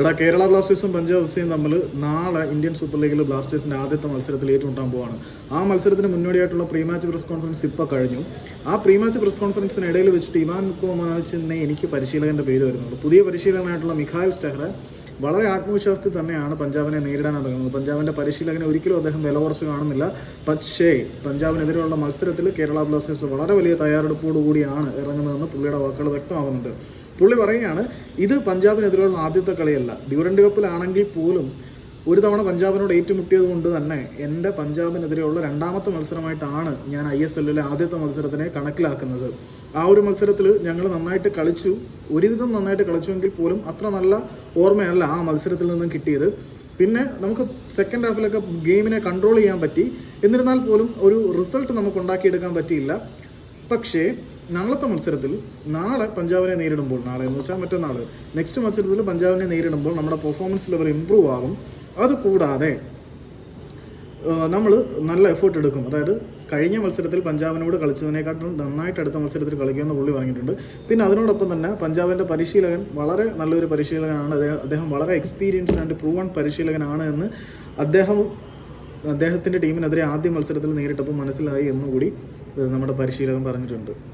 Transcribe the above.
എടാ കേരള ബ്ലാസ്റ്റേഴ്സും പഞ്ചാബ് എഫ്സിയും തമ്മിൽ നാളെ ഇന്ത്യൻ സൂപ്പർ ലീഗിൽ ബ്ലാസ്റ്റേഴ്സിന്റെ ആദ്യത്തെ മത്സരത്തിൽ ഏറ്റുമുട്ടാൻ പോവാണ്. ആ മത്സരത്തിന് മുന്നോടിയായിട്ടുള്ള പ്രീ മാച്ച് പ്രസ് കോൺഫറൻസ് ഇപ്പോൾ കഴിഞ്ഞു. ആ പ്രീ മാച്ച് പ്രസ് കോൺഫറൻസിന് ഇടയിൽ വെച്ചിട്ട് ഇവാൻ കോമാച്ചിനെ എനിക്ക് പരിശീലകന്റെ പേര് വരുന്നുണ്ട്. പുതിയ പരിശീലകനായിട്ടുള്ള മിഖായൽ സ്റ്റെഹ്റ വളരെ ആത്മവിശ്വാസത്തിൽ തന്നെയാണ് പഞ്ചാബിനെ നേരിടാൻ ഇറങ്ങുന്നത്. പഞ്ചാബിന്റെ പരിശീലകനെ ഒരിക്കലും അദ്ദേഹം വില കുറച്ച് കാണുന്നില്ല. പക്ഷേ പഞ്ചാബിനെതിരെയുള്ള മത്സരത്തിൽ കേരള ബ്ലാസ്റ്റേഴ്സ് വളരെ വലിയ തയ്യാറെടുപ്പോടുകൂടിയാണ് ഇറങ്ങുന്നതെന്ന് പുള്ളിയുടെ വാക്കുകൾ വ്യക്തമാകുന്നുണ്ട്. പുള്ളി പറയുകയാണ് ഇത് പഞ്ചാബിനെതിരെയുള്ള ആദ്യത്തെ കളിയല്ല. ഡ്യൂറൻഡ് കപ്പിലാണെങ്കിൽ പോലും ഒരു തവണ പഞ്ചാബിനോട് ഏറ്റുമുട്ടിയത് കൊണ്ട് തന്നെ എന്റെ പഞ്ചാബിനെതിരെയുള്ള രണ്ടാമത്തെ മത്സരമായിട്ടാണ് ഞാൻ ഐ എസ് എല്ലിലെ ആദ്യത്തെ മത്സരത്തിനെ കണക്കിലാക്കുന്നത്. ആ ഒരു മത്സരത്തിൽ ഞങ്ങൾ നന്നായിട്ട് കളിച്ചു. ഒരുവിധം നന്നായിട്ട് കളിച്ചുവെങ്കിൽ പോലും അത്ര നല്ല ഓർമ്മയല്ല ആ മത്സരത്തിൽ നിന്നും കിട്ടിയത്. പിന്നെ നമുക്ക് സെക്കൻഡ് ഹാഫിലൊക്കെ ഗെയിമിനെ കൺട്രോൾ ചെയ്യാൻ പറ്റി. എന്നിരുന്നാൽ പോലും ഒരു റിസൾട്ട് നമുക്ക് ഉണ്ടാക്കിയെടുക്കാൻ പറ്റിയില്ല. പക്ഷേ നാളത്തെ മത്സരത്തിൽ നാളെ പഞ്ചാബിനെ നേരിടുമ്പോൾ നാളെ എന്ന് വെച്ചാൽ മറ്റന്നാൾ നെക്സ്റ്റ് മത്സരത്തിൽ പഞ്ചാബിനെ നേരിടുമ്പോൾ നമ്മുടെ പെർഫോമൻസ് ലെവൽ ഇമ്പ്രൂവ് ആകും. അത് കൂടാതെ നമ്മൾ നല്ല എഫേർട്ട് എടുക്കും. അതായത് കഴിഞ്ഞ മത്സരത്തിൽ പഞ്ചാബിനോട് കളിച്ചതിനെക്കാട്ടും നന്നായിട്ട് അടുത്ത മത്സരത്തിൽ കളിക്കുമെന്ന് പുള്ളി പറഞ്ഞിട്ടുണ്ട്. പിന്നെ അതിനോടൊപ്പം തന്നെ പഞ്ചാബിന്റെ പരിശീലകൻ വളരെ നല്ലൊരു പരിശീലകനാണ്. അദ്ദേഹം വളരെ എക്സ്പീരിയൻസ്ഡ് ആൻഡ് പ്രൂവൺ പരിശീലകനാണ് എന്ന് അദ്ദേഹം അദ്ദേഹത്തിന്റെ ടീമിനെതിരെ ആദ്യ മത്സരത്തിൽ നേരിട്ടപ്പോൾ മനസ്സിലായി എന്നുകൂടി നമ്മുടെ പരിശീലകൻ പറഞ്ഞിട്ടുണ്ട്.